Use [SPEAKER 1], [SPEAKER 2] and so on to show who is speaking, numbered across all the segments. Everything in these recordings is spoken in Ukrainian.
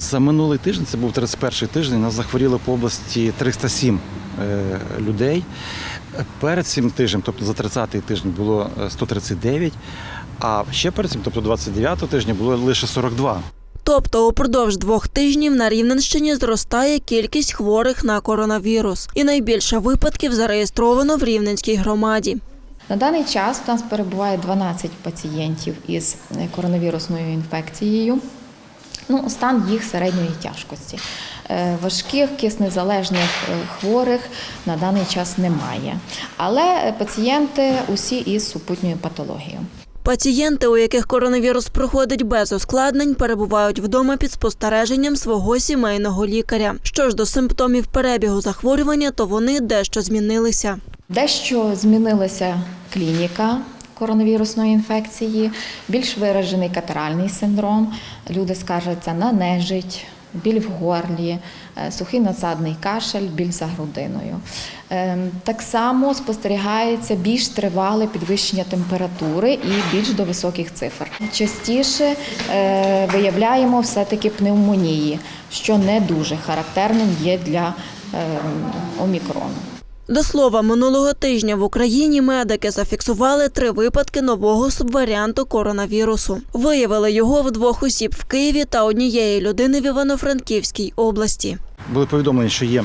[SPEAKER 1] За минулий тиждень, це був 31-й тиждень, нас захворіло по області 307 е, людей. Перед цим тижнем, тобто за 30-й тиждень, було е, 139, а ще перед цим, тобто 29-го тижня, було лише 42.
[SPEAKER 2] Тобто упродовж двох тижнів на Рівненщині зростає кількість хворих на коронавірус, і найбільше випадків зареєстровано в Рівненській громаді.
[SPEAKER 3] На даний час у нас перебуває 12 пацієнтів із е, коронавірусною інфекцією. Ну, стан їх середньої тяжкості. Е, Важких киснезалежних е, хворих на даний час немає. Але пацієнти усі із супутньою патологією.
[SPEAKER 2] Пацієнти, у яких коронавірус проходить без ускладнень, перебувають вдома під спостереженням свого сімейного лікаря. Що ж до симптомів перебігу захворювання, то вони дещо змінилися.
[SPEAKER 3] Дещо змінилася клініка коронавірусної інфекції, більш виражений катаральний синдром. Люди скаржаться на нежить, біль в горлі, е, сухий надсадний кашель, біль за грудиною. Ем, Так само спостерігається більш тривале підвищення температури і більш до високих цифр. Частіше е, виявляємо все-таки пневмонії, що не дуже характерним є для ем, омікрону.
[SPEAKER 2] До слова, минулого тижня в Україні медики зафіксували три випадки нового субваріанту коронавірусу. Виявили його в двох осіб в Києві та однієї людини в Івано-Франківській області.
[SPEAKER 1] Були повідомлені, що є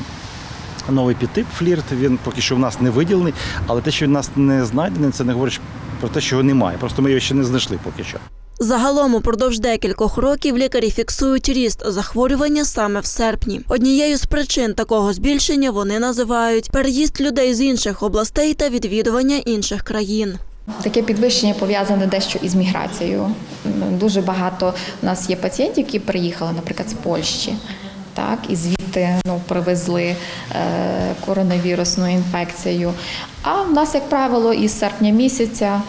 [SPEAKER 1] новий підтип флірт, він поки що в нас не виділений, але те, що у нас не знайдений, це не говорить про те, що його немає. Просто ми його ще не знайшли поки що.
[SPEAKER 2] Загалом упродовж декількох років лікарі фіксують ріст захворювання саме в серпні. Однією з причин такого збільшення вони називають переїзд людей з інших областей та відвідування інших країн.
[SPEAKER 3] Таке підвищення пов'язане дещо із міграцією. Дуже багато у нас є пацієнтів, які приїхали, наприклад, з Польщі. Так, і звідти ну, привезли е, коронавірусну інфекцію. А в нас, як правило, із серпня місяця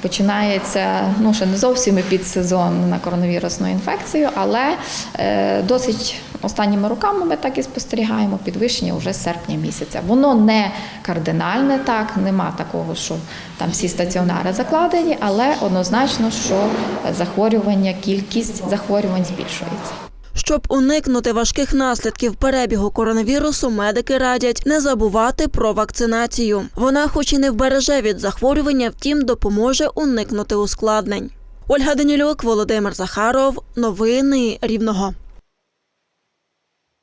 [SPEAKER 3] починається ну, ще не зовсім і підсезон на коронавірусну інфекцію, але е, досить останніми роками ми так і спостерігаємо підвищення вже з серпня місяця. Воно не кардинальне, так, нема такого, що там всі стаціонари закладені, але однозначно, що захворювання, кількість захворювань збільшується.
[SPEAKER 2] Щоб уникнути важких наслідків перебігу коронавірусу, медики радять не забувати про вакцинацію. Вона, хоч і не вбереже від захворювання, втім допоможе уникнути ускладнень. Ольга Данілюк, Володимир Захаров. Новини Рівного.